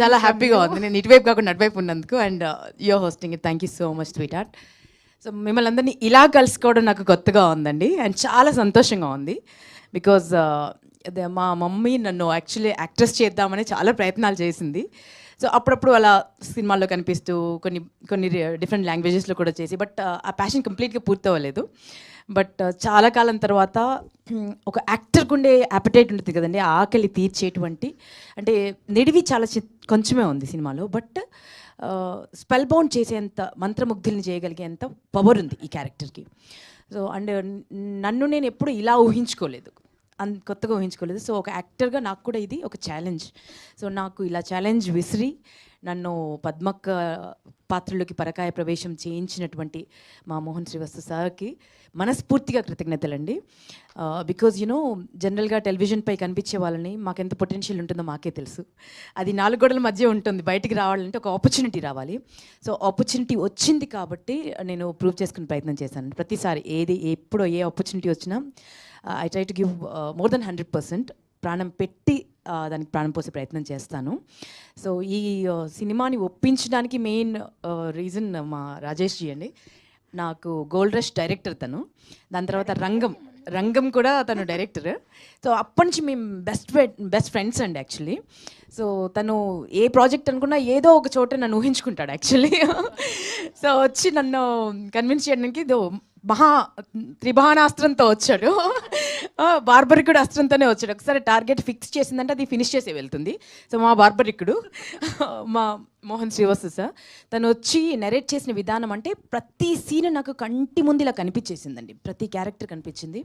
చాలా హ్యాపీగా ఉంది. నేను ఇటువైపు కాకుండా అటువైపు ఉన్నందుకు. And your hosting it thank you so much sweet heart so మిమ్మల్ని అందరినీ ఇలా కలుసుకోవడం నాకు కొత్తగా ఉందండి. అండ్ చాలా సంతోషంగా ఉంది. బికాజ్ అదే మా మమ్మీ నన్ను యాక్చువల్లీ యాక్ట్రెస్ చేద్దామని చాలా ప్రయత్నాలు చేసింది. సో అప్పుడప్పుడు అలా సినిమాల్లో కనిపిస్తూ కొన్ని కొన్ని డిఫరెంట్ లాంగ్వేజెస్లో కూడా చేసి బట్ ఆ ప్యాషన్ కంప్లీట్గా పూర్తవ్వలేదు. బట్ చాలా కాలం తర్వాత ఒక యాక్టర్కి ఉండే అపటైట్ ఉంటుంది కదండి ఆకలి తీర్చేటువంటి. అంటే నిడివి చాలా చి కొంచెమే ఉంది సినిమాలో బట్ స్పెల్ బౌండ్ చేసేంత మంత్రముగ్ధుల్ని చేయగలిగేంత పవర్ ఉంది ఈ క్యారెక్టర్కి సో అండ్ నన్ను నేను ఎప్పుడు ఇలా ఊహించుకోలేదు. అంత కొత్తగా ఊహించుకోలేదు. సో ఒక యాక్టర్గా నాకు కూడా ఇది ఒక ఛాలెంజ్. సో నాకు ఇలా ఛాలెంజ్ విసిరి నన్ను పద్మక్క పాత్రలోకి పరకాయ ప్రవేశం చేయించినటువంటి మా మోహన్ శ్రీవస్తు సార్కి మనస్ఫూర్తిగా కృతజ్ఞతలండి. బికాజ్ యునో జనరల్గా టెలివిజన్పై కనిపించే వాళ్ళని మాకెంత పొటెన్షియల్ ఉంటుందో మాకే తెలుసు. అది నాలుగు గోడల మధ్య ఉంటుంది. బయటికి రావాలంటే ఒక ఆపర్చునిటీ రావాలి. సో ఆపర్చునిటీ వచ్చింది కాబట్టి నేను ప్రూవ్ చేసుకునే ప్రయత్నం చేశాను. ప్రతిసారి ఏది ఎప్పుడో ఏ ఆపర్చునిటీ వచ్చినా I try to give more than hundred percent ప్రాణం పెట్టి uh, దానికి ప్రాణం పోసే ప్రయత్నం చేస్తాను. సో ఈ uh, సినిమాని ఒప్పించడానికి మెయిన్ రీజన్ uh, మా రాజేష్ జీ అండి. నాకు గోల్డ్ రష్ డైరెక్టర్ తను. దాని తర్వాత రంగం రంగం కూడా తను డైరెక్టర్ సో అప్పటి నుంచి మేము బెస్ట్ బెస్ట్ ఫ్రెండ్స్ అండి యాక్చువల్లీ సో తను ఏ ప్రాజెక్ట్ అనుకున్నా ఏదో ఒక చోట నన్ను ఊహించుకుంటాడు యాక్చువల్లీ సో వచ్చి నన్ను కన్విన్స్ చేయడానికి మహా త్రిభానాస్త్రంతో వచ్చాడు. బార్బరికుడు అస్త్రంతోనే వచ్చాడు. ఒకసారి టార్గెట్ ఫిక్స్ చేసిందంటే అది ఫినిష్ చేసే వెళ్తుంది. సో మా బార్బరికుడు మా మోహన్ శ్రీవస్తు సార్ తను వచ్చి నెరేట్ చేసిన విధానం అంటే ప్రతి సీన్ నాకు కంటి ముందు ఇలా కనిపించేసిందండి. ప్రతి క్యారెక్టర్ కనిపించింది.